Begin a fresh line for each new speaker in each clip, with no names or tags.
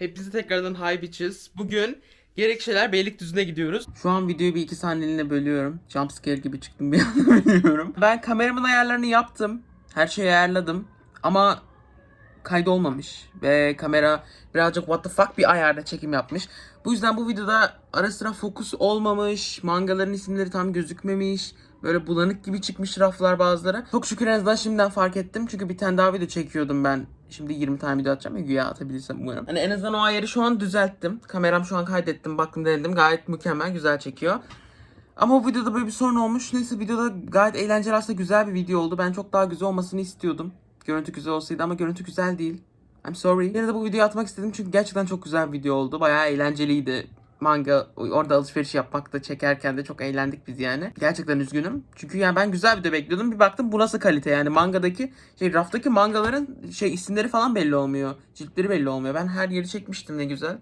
Hepinize tekrardan hi bitches. Bugün Gerekçeler Beylikdüzü'ne gidiyoruz. Şu an videoyu bir iki saniyeliğine bölüyorum. Jumpscare gibi çıktım bir anda biliyorum. Ben kameramın ayarlarını yaptım. Her şeyi ayarladım. Ama kaydolmamış. Ve kamera birazcık what the fuck bir ayarda çekim yapmış. Bu yüzden bu videoda ara sıra fokus olmamış. Mangaların isimleri tam gözükmemiş. Böyle bulanık gibi çıkmış raflar bazıları. Çok şükür en azından şimdiden fark ettim. Çünkü bir tane daha video çekiyordum ben. Şimdi 20 tane video atacağım ya güya atabilirsem umarım. Hani en azından o ayarı şu an düzelttim. Kameram şu an kaydettim. Baktım denedim. Gayet mükemmel. Güzel çekiyor. Ama o videoda böyle bir sorun olmuş. Neyse videoda gayet eğlenceli aslında güzel bir video oldu. Ben çok daha güzel olmasını istiyordum. Görüntü güzel olsaydı ama görüntü güzel değil. I'm sorry. Yine de bu videoyu atmak istedim çünkü gerçekten çok güzel bir video oldu. Bayağı eğlenceliydi. Manga orada alışveriş yapmakta çekerken de çok eğlendik biz yani. Gerçekten üzgünüm. Çünkü yani ben güzel bir de bekliyordum. Bir baktım bu nasıl kalite yani mangadaki şey raftaki mangaların şey isimleri falan belli olmuyor. Ciltleri belli olmuyor. Ben her yeri çekmiştim ne güzel.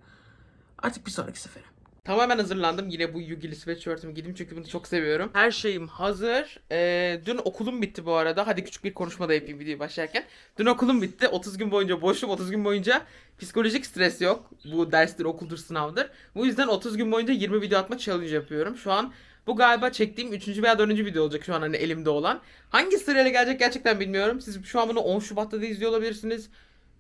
Artık bir sonraki sefere. Tamamen hazırlandım. Yine bu Yugili sweatshirt'ümü giydim çünkü bunu çok seviyorum. Her şeyim hazır. Ee, dün okulum bitti bu arada. Hadi küçük bir konuşma da yapayım videoyu başlarken. Dün okulum bitti. 30 gün boyunca boşum. 30 gün boyunca psikolojik stres yok. Bu derstir, okuldur, sınavdır. Bu yüzden 30 gün boyunca 20 video atma challenge yapıyorum. Şu an bu galiba çektiğim 3. veya 4. video olacak şu an hani elimde olan. Hangi sırayla gelecek gerçekten bilmiyorum. Siz şu an bunu 10 Şubat'ta da izliyor olabilirsiniz.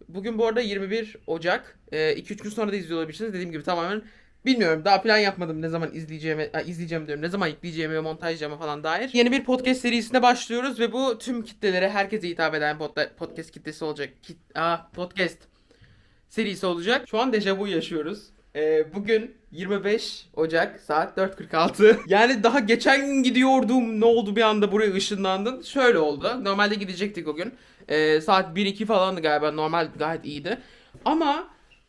Bugün bu arada 21 Ocak. 2-3 gün sonra da izliyor olabilirsiniz. Dediğim gibi tamamen bilmiyorum. Daha plan yapmadım ne zaman izleyeceğime, ha, izleyeceğim diyorum. Ne zaman yükleyeceğime ve montajlayacağıma falan dair. Yeni bir podcast serisine başlıyoruz ve bu tüm kitlelere, herkese hitap eden pod- podcast kitlesi olacak. Kit Aa, podcast serisi olacak. Şu an dejavu yaşıyoruz. Ee, bugün 25 Ocak saat 4.46. Yani daha geçen gün gidiyordum. Ne oldu bir anda buraya ışınlandın? Şöyle oldu. Normalde gidecektik o gün. Ee, saat 1-2 falandı galiba. Normal gayet iyiydi. Ama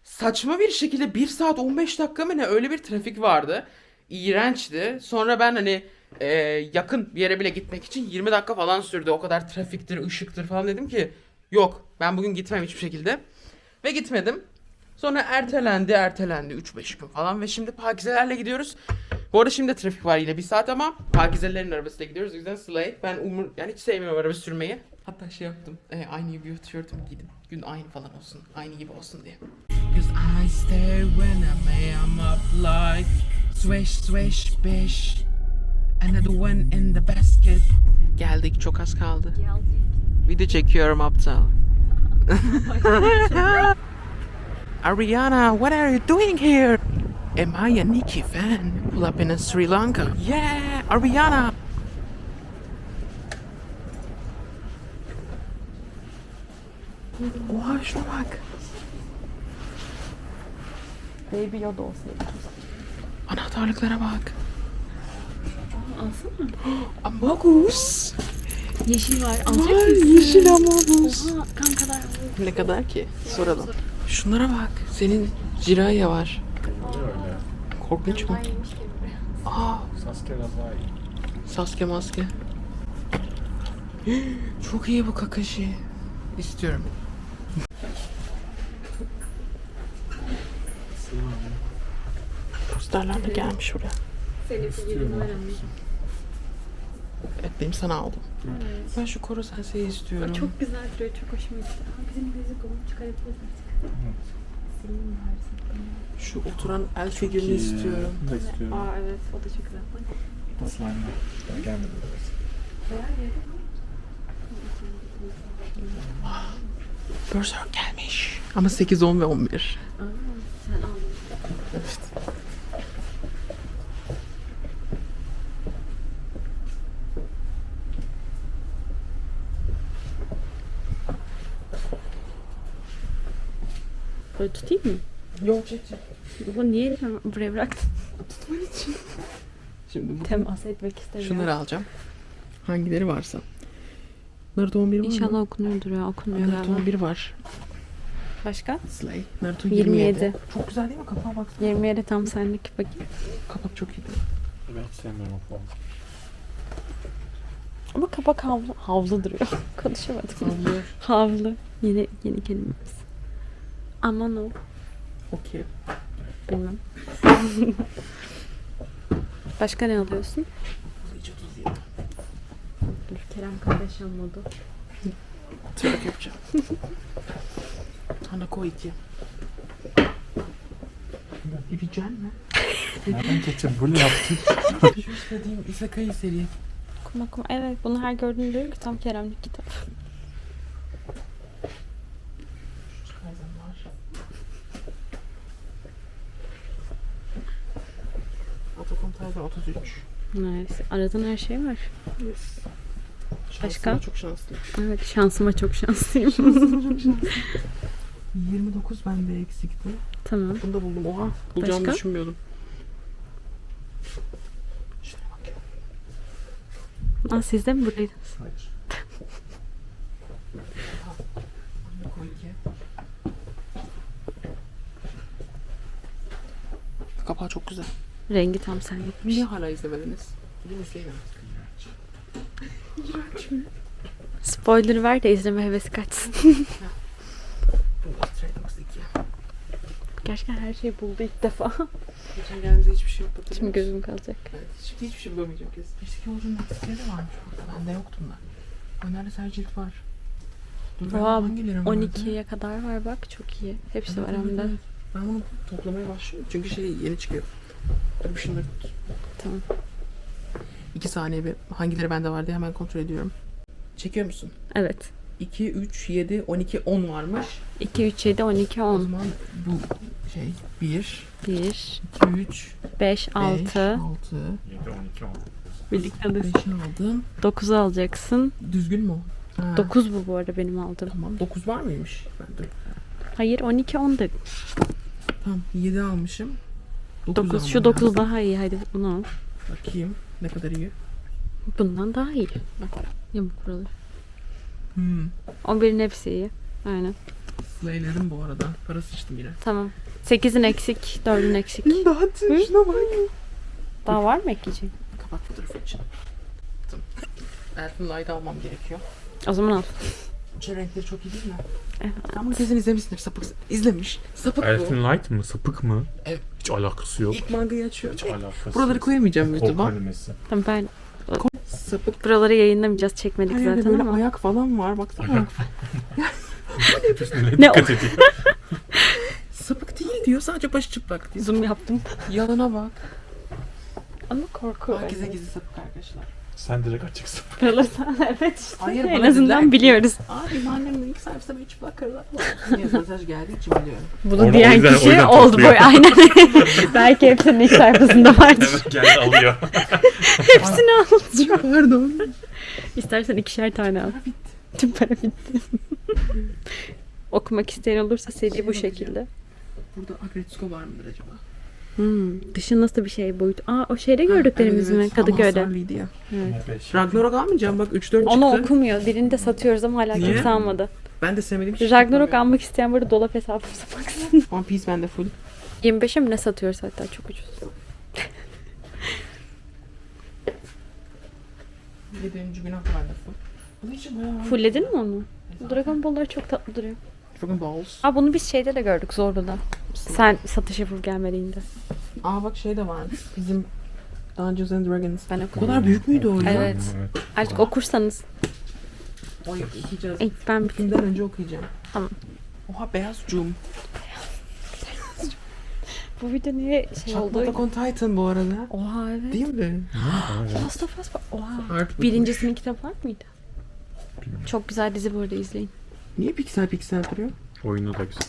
saçma bir şekilde 1 saat 15 dakika mı ne öyle bir trafik vardı. İğrençti. Sonra ben hani e, yakın bir yere bile gitmek için 20 dakika falan sürdü. O kadar trafiktir, ışıktır falan dedim ki yok ben bugün gitmem hiçbir şekilde. Ve gitmedim. Sonra ertelendi, ertelendi 3-5 gün falan ve şimdi Pakizelerle gidiyoruz. Bu arada şimdi de trafik var yine bir saat ama Pakizelerin arabasıyla gidiyoruz. O yüzden Slay. Ben umur yani hiç sevmiyorum araba sürmeyi. Hatta şey yaptım. E, aynı gibi tişörtümü giydim. Gün aynı falan olsun. Aynı gibi olsun diye. I stay when I am up like swish swish bish. Another one in the basket. Geldik çok az kaldı. Video çekiyorum aptal. Ariana, what are you doing here? Am I a Nikki fan? Pull up in a Sri Lanka. Yeah, Ariana. Oha şuna bak.
Baby Yoda olsaydı.
Anahtarlıklara bak.
Alsana.
Amagus.
Yeşil var. Alacak
Ay
mısın?
yeşil amagus.
Oha kan kadar.
Ne kadar ki? Soralım. Şunlara bak. Senin Jiraiya var. Korkunç mu?
Aynıymış gibi.
Aa,
Sasuke Razai.
Sasuke maske. Çok iyi bu Kakashi. İstiyorum. Posterler de gelmiş buraya.
Senin figürün var ama.
Evet benim sana aldım. Ben şu Koro Sensei'yi istiyorum.
Çok güzel duruyor. Çok hoşuma gitti. Aa, bizim müzik onu çıkarabiliriz artık. Senin varsa.
Şu oturan el figürünü istiyorum.
Bunu da istiyorum.
Aa evet o da çok güzel.
Nasıl anne? Daha gelmedi burası.
Berserk gelmiş. Ama 8, 10 ve 11.
Aa, sen aldın.
İşte.
Tutayım mı?
Yok çek çek.
Bu niye buraya bıraktın?
Şimdi bu
Temas etmek istemiyorum.
Şunları alacağım. Hangileri varsa. Naruto 11 var mı?
İnşallah okunuyordur ya. Okunuyor
Naruto
galiba.
11 var.
Başka?
Slay. Naruto 27.
27.
Çok güzel değil mi? Kapağa baksana.
27 tam senlik bakayım.
Kapak çok iyi.
Ben hiç sevmiyorum o formu.
Ama kapak havlu, havlu duruyor. Konuşamadım.
Havlu.
havlu. Yeni yeni kelimemiz. Aman o.
Okey.
Bilmem. Başka ne alıyorsun?
Hiç 37.
Dur Kerem Kardashian modu.
Twerk yapacağım. Hanako 2. Yiyeceksin mi?
Nereden geçeceğim? Böyle yaptın.
Şu istediğim Isekai seri.
Kuma kuma. Evet bunu her gördüğümde diyorum ki tam Kerem'lik kitap.
Kaizen var. Attack on Titan 33.
Neyse. Aradığın her şey var.
Yes.
Başka?
Şansıma çok şanslıyım.
Evet şansıma çok şanslıyım.
29 bende eksikti.
tamam.
Bunu da buldum. Oha. Bulacağımı
Başka?
düşünmüyordum. Şuraya bak ya.
Aa siz de mi buradaydınız?
Hayır.
Koy. Kapağı çok güzel.
Rengi tam senlik.
Niye hala izlemediniz?
Spoiler ver de izleme hevesi kaçsın.
Bu da Stray Dogs 2.
Gerçekten her şeyi buldu ilk defa.
Geçen geldiğimizde hiçbir şey yoktu.
Şimdi gözüm kalacak.
Evet, hiç, hiçbir şey bulamayacağım kesin. Eski yolcunun eksikleri de varmış burada. Bende yoktu bunlar. Önerli her cilt var. Dur ben
Oha,
hangilerim vardı?
12'ye kadar var bak çok iyi. Hepsi var
Evet,
hem de.
Ben bunu toplamaya başlıyorum. Çünkü şey yeni çıkıyor. Dur bir şunları tut.
Tamam.
İki saniye bir hangileri bende var diye hemen kontrol ediyorum. Çekiyor musun?
Evet.
2, 3, 7, 12, 10 varmış.
2, 3, 7, 12,
O
10.
zaman bu şey 1,
1,
2, 3,
5,
5,
6.
6,
7, 12, 10.
Birlikte
5'ini aldım.
9'u alacaksın.
Düzgün mü o? Ha,
9 bu bu arada benim aldığım.
Tamam 9 var mıymış? Ben de.
Hayır 12, 10 da.
Tamam 7 almışım.
9. Şu 9 daha iyi. Hadi bunu al.
Bakayım ne kadar iyi.
Bundan daha iyi.
Bak.
Yamuk buralar.
Hmm.
11'in hepsi iyi. Aynen.
Slaylerim bu arada. Para sıçtım yine.
Tamam. 8'in eksik, 4'ün eksik.
Daha şuna bak.
Daha var mı ekleyeceğin?
Kapat fotoğrafı için. Tamam. Elfin Light almam gerekiyor.
O zaman al.
İçin renkleri çok iyi değil mi?
Evet.
Sen bunu kesin izlemişsindir. Sapık izlemiş. Sapık bu.
Elfin Light mı? Sapık mı?
Evet.
Hiç alakası yok.
İlk mangayı açıyor.
Hiç alakası
Buraları
yok.
koyamayacağım YouTube'a.
kalemesi.
Tamam ben
Sapık.
buraları yayınlamayacağız. Çekmedik
Her yerde
zaten
böyle
ama.
ayak falan var. Baksana.
Ayak Üstüne
Ne
dikkat ediyor.
Sapık değil diyor. Sadece başı çıplak diyor.
Zoom yaptım.
Yalana bak.
Ama korku.
Herkese gizli sapık arkadaşlar.
Sen direkt açıksın.
Kalırsan evet işte.
Hayır,
en
bana
azından
dediler ki-
biliyoruz.
Abi annemin ilk çıplak karılar var. Diye mesaj geldiği için biliyorum.
Bunu
Onu o
diyen
yüzden- o
kişi
yüzden
oldu
topluyor.
boy aynen. Belki hepsinin ilk sayfasında vardır.
Hemen geldi alıyor.
Hepsini al.
Pardon.
İstersen ikişer tane al. Tüm para bitti. Okumak isteyen olursa seri
Şey
bu
bakacağım.
şekilde.
Burada Agretsuko var mıdır acaba?
Hmm, dışı nasıl bir şey boyut? Aa o şeyde gördüklerimiz
Evet,
mi?
Ama
Kadıköy'de.
ya.
Evet.
Ragnarok almayacağım bak 3-4 çıktı.
Onu okumuyor. Birini de satıyoruz ama hala
Niye?
kimse almadı.
Ben de sevmediğim şey.
Ragnarok almak isteyen burada dolap hesabımıza baksın.
One Piece bende full.
25'e mi ne satıyoruz hatta çok ucuz.
7. günah bende full.
Fulledin mi onu? Dragon Ball'lar çok tatlı duruyor.
Dragon Balls.
Aa bunu biz şeyde de gördük Zorlu'da. Sen satış yapıp gelmediğinde.
Aa bak şey de var. Bizim Dungeons and Dragons.
Ben
Bu
okudum.
kadar büyük müydü o ya?
Evet. Artık okursanız.
O okuyacağız.
İlk ben bir
Filmden önce okuyacağım.
Tamam.
Oha beyaz cum.
Bu video niye şey oldu?
Attack on Titan bu arada.
Oha evet.
Değil mi?
Last of Us. Oha. Birincisinin kitap var mıydı? Çok güzel dizi burada izleyin.
Niye piksel piksel duruyor?
Oyunu da güzel.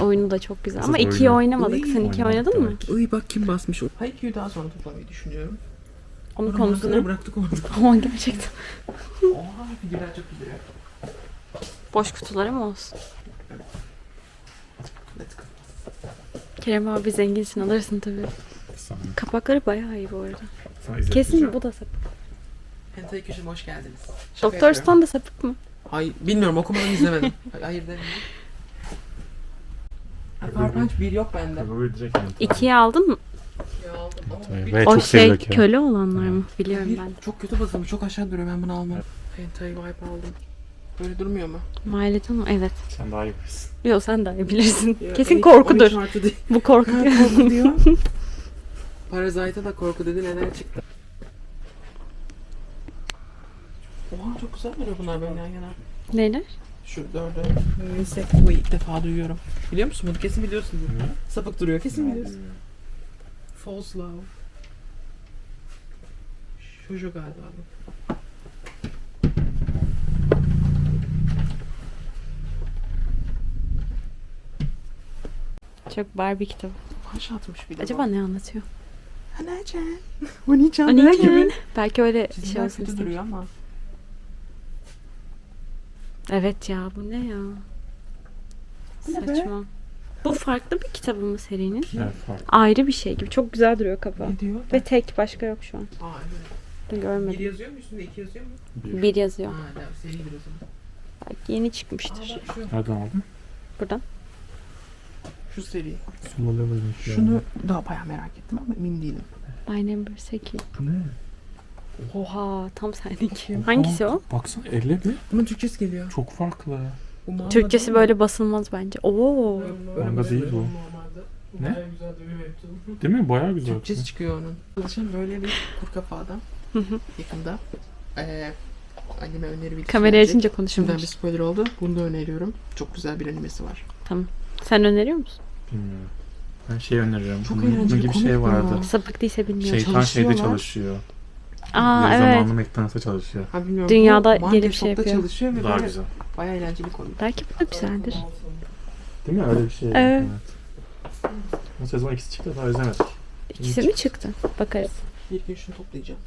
Oyunu da çok güzel. Ama ikiyi
oyunu-
oynamadık.
Uy,
Sen iki
oynamak
oynadın mı?
Iy bak kim basmış o. Haikyuu'yu daha sonra toplamayı düşünüyorum.
Onun
Sonra
konusu
mangaları
ne?
bıraktık orada.
Ama gerçekten.
Oha figürler çok duruyor.
Boş kutuları mı olsun?
Let's go.
Kerem abi zenginsin alırsın tabii.
Sana,
Kapakları bayağı iyi bu arada.
sana
Kesin bu da sapık.
Hentai Köşe'ne hoş geldiniz. Şaka
Doktor
yapıyorum.
Stone da sapık mı?
Ay bilmiyorum okumadım izlemedim. Hayır, hayır demiyorum. 1 yok bende.
Yani.
İkiye aldın mı?
Ya aldım ama bir-
o
çok
şey köle olanlar mı? Biliyorum
bir
ben.
çok kötü basılmış. Çok aşağı duruyor. Ben bunu almam. Hentai vibe aldım. Böyle durmuyor mu?
Mahalet mı? Evet.
Sen daha iyi bilirsin.
Yok sen daha iyi bilirsin.
Ya,
Kesin
12
korkudur.
13 artı değil.
Bu korku
Ha,
diyor.
korku diyor. Parasite'a da korku dedi. Neler çıktı? Oha çok güzel duruyor bunlar böyle yan yana.
Neyler?
Şu dördü. Insect bu ilk defa duyuyorum. Biliyor musun bunu? Kesin biliyorsun. Sapık duruyor. Kesin biliyorsun. False Love. Shoujo galiba bu.
Çok Barbie kitabı.
Baş atmış bir de.
Acaba ne anlatıyor? Hani
der gibi.
Belki öyle şey
Çizimler
olsun
kötü duruyor ama.
Evet ya bu ne ya?
Bu ne be?
Saçma. Bu farklı bir kitabı mı serinin?
Evet farklı.
Ayrı bir şey gibi. Çok güzel duruyor kafa.
Ne diyor?
Ve tek başka yok şu an.
Aa evet.
Dur,
Bir
Görmedim.
yazıyor mu üstünde iki yazıyor mu?
Bir.
Bir yazıyor.
Ha tamam seridir o zaman.
Belki yeni
Aa
çıkmıştır.
bak şu.
Nereden aldın?
Buradan.
Şu seri.
Level'ın
Şunu daha bayağı merak ettim ama emin değilim.
My Number 8.
Bu ne?
Oha tam senlik. Hangisi o?
Baksana elle bir.
Bunun Türkçesi geliyor.
Çok farklı.
Manga
Türkçesi
değil mi?
böyle basılmaz bence. Oo.
Manga değil bu. Ne? Değil mi? Bayağı güzel.
Türkçesi çıkıyor onun. Çalışan böyle bir kurt kafa adam.
Hı hı.
Yakında. Ee, anime öneri videosu
Kamerayı
gelecek.
açınca
Şimdiden bir spoiler oldu. Bunu da öneriyorum. Çok güzel bir animesi var.
Tamam. Sen öneriyor musun?
Bilmiyorum. Ben şey öneriyorum.
Çok
Bunun, bunun
eğlenceli,
gibi
komik
şey
bu
vardı.
Sapık değilse bilmiyorum.
Şeytan şeyde
Çalışıyorlar.
çalışıyor.
Aa
Yarı
evet.
zamanlı McDonald's'a çalışıyor.
Ha bilmiyorum.
Dünyada
bu
bir şey yapıyor.
çalışıyor ve
Daha
böyle
güzel.
bayağı eğlenceli konu.
Belki bu da güzeldir.
Değil mi? Öyle bir şey.
Evet.
Bu sezon ikisi çıktı daha izlemedik.
İkisi mi çıktı? Bakarız.
Bir gün şunu toplayacağım.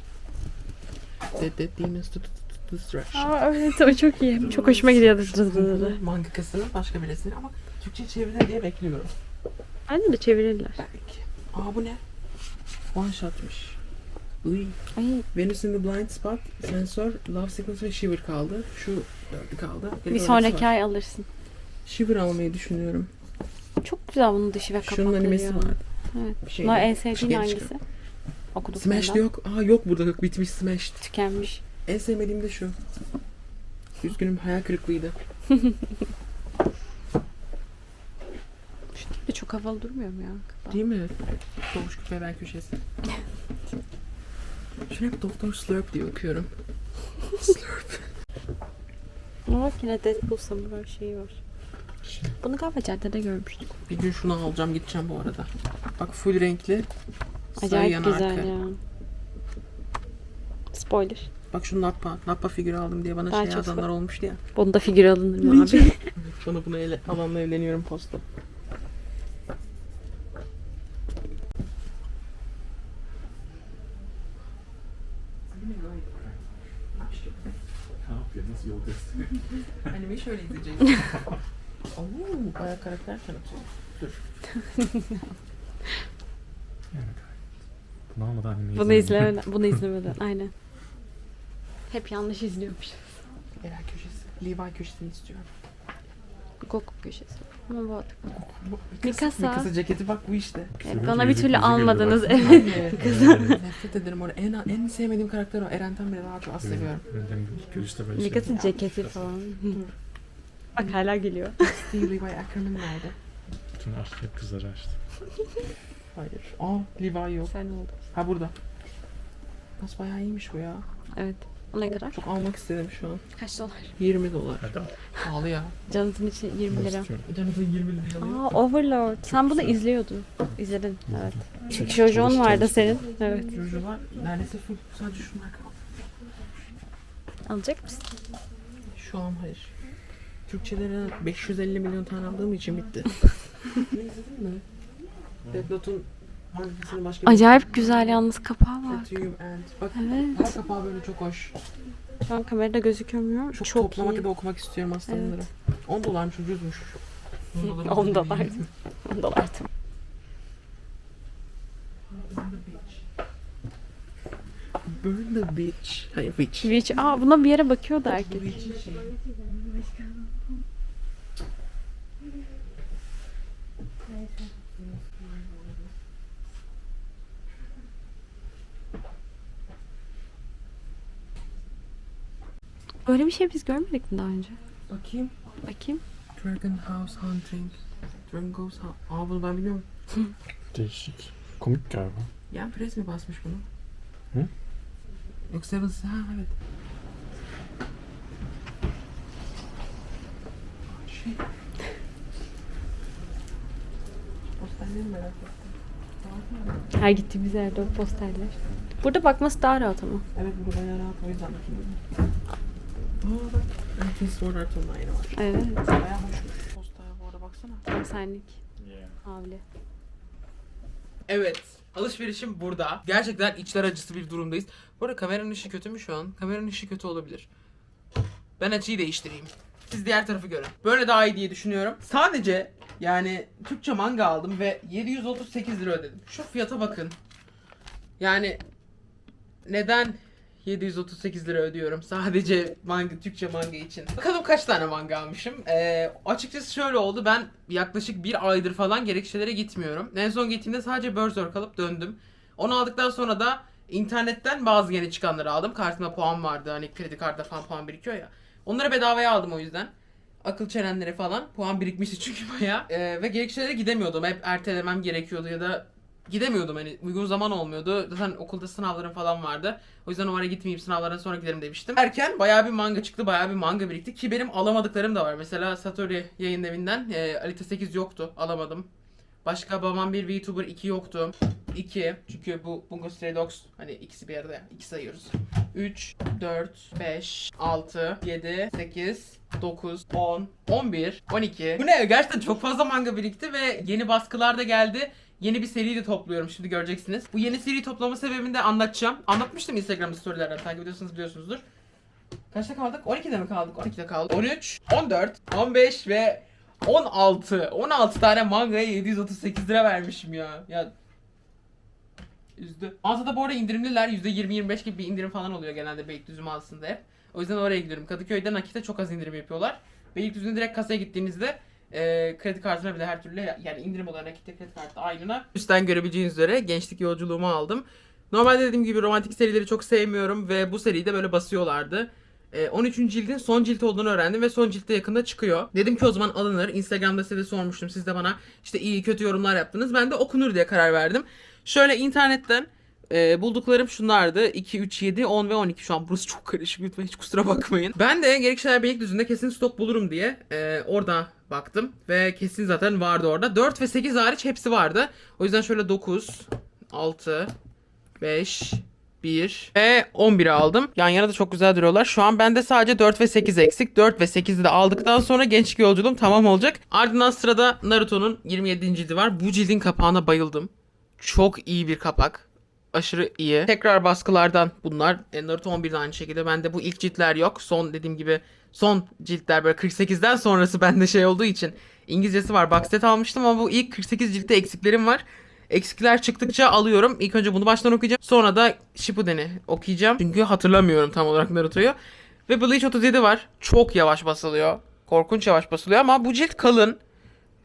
Dead Dead Demons to Destruction.
Aa evet o çok iyi. Çok hoşuma gidiyordu.
Mangakasının başka birisini ama Türkçe çevirir diye bekliyorum.
Bence de çevirirler.
Belki. Aa bu ne? One shotmış. Uy.
Ay
Venus in the Blind Spot, Sensor, Love Sickness ve Shiver kaldı. Şu dördü kaldı.
bir sonraki
var.
ay alırsın.
Shiver almayı düşünüyorum.
Çok güzel bunun dışı ve kapakları
Şunun animesi
ya.
vardı.
Evet.
Bir şey
Bunlar en
Şu
sevdiğin hangisi?
çıkıyor.
Okuduk
Smashed yok. Aa yok burada yok. Bitmiş Smashed.
Tükenmiş.
En sevmediğim de şu. Üzgünüm hayal kırıklığıydı.
Bir de çok havalı durmuyor mu ya? kapağı?
Değil mi? Doğuş küpeler köşesi. Hep Doktor Slurp diye okuyorum. Slurp.
Ama bak yine Deadpool Samurai şeyi var. Bunu galiba caddede görmüştük.
Bir gün şunu alacağım gideceğim bu arada. Bak full renkli.
Acayip
Sayan
güzel
arka.
ya. Spoiler.
Bak şu Nappa. Nappa figürü aldım diye bana
Ben
şey
çok
yazanlar olmuştu ya.
Bunda figür alınır mı abi?
Bana bunu ele, alanla evleniyorum posta.
Ne yapıyor? Nasıl yol gösteriyor?
Animeyi şöyle izleyeceğiz. Oo, bayağı karakter tanıtıyor.
Bunu almadan animeyi
bunu
izlemedim.
izlemeden, bunu izlemeden. Aynen. Hep yanlış izliyormuş.
Eren köşesi. Levi köşesini istiyorum.
Goku köşesi. Ama bu
Bu,
Mikasa.
Mikasa ceketi bak bu işte.
Evet, bana bir türlü almadınız. Evet.
Anne. Nefret ederim onu. En, en sevmediğim karakter o. Eren'den bile daha çok az seviyorum.
Mikas'ın ceketi falan. Bak hala geliyor.
Steve Levi Ackerman nerede?
Bütün aşk kızları açtı.
Hayır. Aa Levi yok.
Sen oldu.
Ha burada. Nasıl bayağı iyiymiş bu ya.
Evet. O ne kadar?
Çok almak istedim şu an.
Kaç dolar?
20 dolar.
Hadi al.
Pahalı ya.
Canınızın için 20 lira.
İstiyorum.
Jonathan 20 liraya alıyor.
Aa Overlord. Sen bunu izliyordun. İzledin. Evet.
Çek-
Jojo'nun vardı senin. Evet.
Jojo'lar neredeyse full. Sadece şunlar kaldı.
Alacak mısın?
Şu an hayır. Türkçeleri 550 milyon tane aldığım için bitti. ne izledin mi? Death Note'un hangisinin başka bir
Acayip güzel yalnız kapağı var.
Bak
Evet.
her kapağı böyle çok hoş.
Şu an kamerada gözükmüyor.
Çok,
Çok,
toplamak
iyi.
ya da okumak istiyorum aslında bunları. 10 dolarmış ucuzmuş.
10 dolar. 10 dolar.
Burn the bitch. Hayır bitch.
Twitch. Aa buna bir yere bakıyordu herkes.
Bitch'in şeyi.
Böyle bir şey biz görmedik mi daha önce?
Bakayım.
Bakayım.
Dragon House Hunting. Dragon House Hunting. Aa bunu ben biliyorum.
Değişik. Komik galiba.
Yan Press mi basmış bunu?
Hı?
Yok Seven ha evet. Şey. Posterleri merak ettim.
Her gittiğimiz yerde o posterler. Burada bakması daha rahat ama.
Evet burada bayağı rahat o yüzden bakıyorum. Aa bak. Herkes Sword Art Online var.
Evet.
Bayağı hoşmuş. Postaya bu arada baksana.
Tam senlik. Havle.
Evet. Alışverişim burada. Gerçekten içler acısı bir durumdayız. Bu arada kameranın ışığı kötü mü şu an? Kameranın ışığı kötü olabilir. Ben açıyı değiştireyim. Siz diğer tarafı görün. Böyle daha iyi diye düşünüyorum. Sadece yani Türkçe manga aldım ve 738 lira ödedim. Şu fiyata bakın. Yani neden 738 lira ödüyorum sadece manga Türkçe manga için. Bakalım kaç tane manga almışım. Ee, açıkçası şöyle oldu. Ben yaklaşık bir aydır falan gerekçelere gitmiyorum. En son gittiğimde sadece Berserk alıp döndüm. Onu aldıktan sonra da internetten bazı yeni çıkanları aldım. Kartımda puan vardı. Hani kredi kartında falan puan birikiyor ya. Onları bedavaya aldım o yüzden. Akıl çelenleri falan. Puan birikmişti çünkü bayağı. Ee, ve gerekçelere gidemiyordum. Hep ertelemem gerekiyordu ya da gidemiyordum hani uygun zaman olmuyordu. Zaten okulda sınavlarım falan vardı. O yüzden o ara gitmeyeyim sınavlardan sonra giderim demiştim. Erken bayağı bir manga çıktı. Bayağı bir manga birikti ki benim alamadıklarım da var. Mesela Satori yayın evinden e, Alita 8 yoktu. Alamadım. Başka babam bir VTuber 2 yoktu. 2 çünkü bu Bungo Stray Dogs hani ikisi bir arada ya. 2 sayıyoruz. 3, 4, 5, 6, 7, 8, 9, 10, 11, 12. Bu ne? Gerçekten çok fazla manga birikti ve yeni baskılar da geldi. Yeni bir seri de topluyorum şimdi göreceksiniz. Bu yeni seri toplama sebebini de anlatacağım. Anlatmıştım Instagram storylerden takip ediyorsanız biliyorsunuzdur. Kaçta kaldık? 12'de mi kaldık? 12'de kaldık. 13, 14, 15 ve 16. 16 tane mangaya 738 lira vermişim ya. Ya üzdü. Mağazada bu arada indirimliler. %20-25 gibi bir indirim falan oluyor genelde Beylikdüzü mağazasında hep. O yüzden oraya gidiyorum. Kadıköy'de nakite çok az indirim yapıyorlar. Beylikdüzü'ne direkt kasaya gittiğinizde e, kredi kartına bile her türlü yani indirim olarak nakitte kredi kartı aynına. Üstten görebileceğiniz üzere gençlik yolculuğumu aldım. Normalde dediğim gibi romantik serileri çok sevmiyorum ve bu seriyi de böyle basıyorlardı. E, 13. cildin son cilt olduğunu öğrendim ve son ciltte yakında çıkıyor. Dedim ki o zaman alınır. Instagram'da size de sormuştum. Siz de bana işte iyi kötü yorumlar yaptınız. Ben de okunur diye karar verdim. Şöyle internetten e, bulduklarım şunlardı. 2, 3, 7, 10 ve 12. Şu an burası çok karışık lütfen hiç kusura bakmayın. Ben de Gerekçeler Beylikdüzü'nde kesin stok bulurum diye e, orada baktım. Ve kesin zaten vardı orada. 4 ve 8 hariç hepsi vardı. O yüzden şöyle 9, 6, 5, 1 ve 11'i aldım. Yan yana da çok güzel duruyorlar. Şu an bende sadece 4 ve 8 eksik. 4 ve 8'i de aldıktan sonra gençlik yolculuğum tamam olacak. Ardından sırada Naruto'nun 27. cildi var. Bu cildin kapağına bayıldım. Çok iyi bir kapak. Aşırı iyi. Tekrar baskılardan bunlar. E, Naruto 11'de aynı şekilde. Bende bu ilk ciltler yok. Son dediğim gibi son ciltler böyle 48'den sonrası bende şey olduğu için İngilizcesi var. Box set almıştım ama bu ilk 48 ciltte eksiklerim var. Eksikler çıktıkça alıyorum. İlk önce bunu baştan okuyacağım. Sonra da Shippuden'i okuyacağım. Çünkü hatırlamıyorum tam olarak Naruto'yu. Ve Bleach 37 var. Çok yavaş basılıyor. Korkunç yavaş basılıyor ama bu cilt kalın.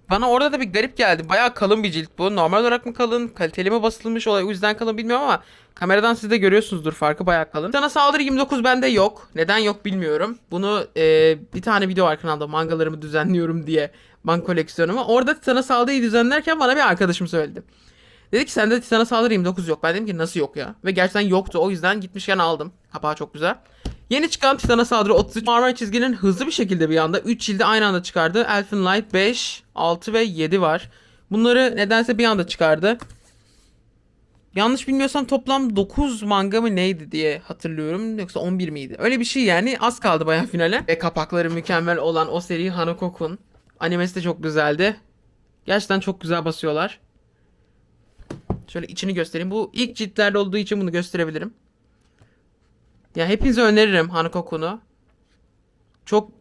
Bana orada da bir garip geldi. Bayağı kalın bir cilt bu. Normal olarak mı kalın? Kaliteli mi basılmış olay? O yüzden kalın bilmiyorum ama kameradan siz de görüyorsunuzdur farkı bayağı kalın. Sana saldırı 29 bende yok. Neden yok bilmiyorum. Bunu e, bir tane video var kanalda mangalarımı düzenliyorum diye. Manga koleksiyonumu. Orada sana saldırıyı düzenlerken bana bir arkadaşım söyledi. Dedi ki sende Titan'a saldırı 29 yok. Ben dedim ki nasıl yok ya? Ve gerçekten yoktu. O yüzden gitmişken aldım. Kapağı çok güzel. Yeni çıkan Titan'a saldırı 33 Marmara çizginin hızlı bir şekilde bir anda 3 cildi aynı anda çıkardı. Elfen Light 5, 6 ve 7 var. Bunları nedense bir anda çıkardı. Yanlış bilmiyorsam toplam 9 manga mı neydi diye hatırlıyorum. Yoksa 11 miydi? Öyle bir şey yani. Az kaldı bayağı finale. Ve kapakları mükemmel olan o seri Hanokokun. Animesi de çok güzeldi. Gerçekten çok güzel basıyorlar. Şöyle içini göstereyim. Bu ilk ciltlerde olduğu için bunu gösterebilirim. Ya hepinize öneririm Hanokokunu. Çok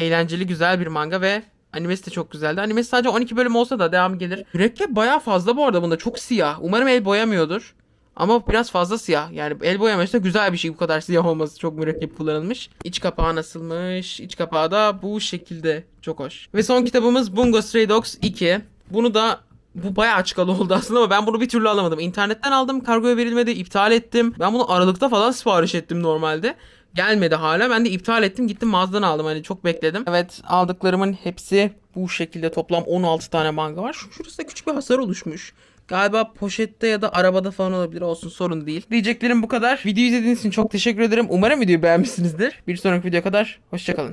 eğlenceli güzel bir manga ve animesi de çok güzeldi. Animesi sadece 12 bölüm olsa da devamı gelir. Mürekkep bayağı fazla bu arada bunda. Çok siyah. Umarım el boyamıyordur. Ama biraz fazla siyah. Yani el boyaması da güzel bir şey bu kadar siyah olması. Çok mürekkep kullanılmış. İç kapağı nasılmış? İç kapağı da bu şekilde. Çok hoş. Ve son kitabımız Bungo Stray Dogs 2. Bunu da bu bayağı çıkalı oldu aslında ama ben bunu bir türlü alamadım. İnternetten aldım, kargoya verilmedi, iptal ettim. Ben bunu Aralık'ta falan sipariş ettim normalde. Gelmedi hala. Ben de iptal ettim. Gittim mağazadan aldım. Hani çok bekledim. Evet aldıklarımın hepsi bu şekilde toplam 16 tane manga var. Şu- Şurası küçük bir hasar oluşmuş. Galiba poşette ya da arabada falan olabilir. Olsun sorun değil. Diyeceklerim bu kadar. Videoyu izlediğiniz için çok teşekkür ederim. Umarım videoyu beğenmişsinizdir. Bir sonraki videoya kadar hoşçakalın.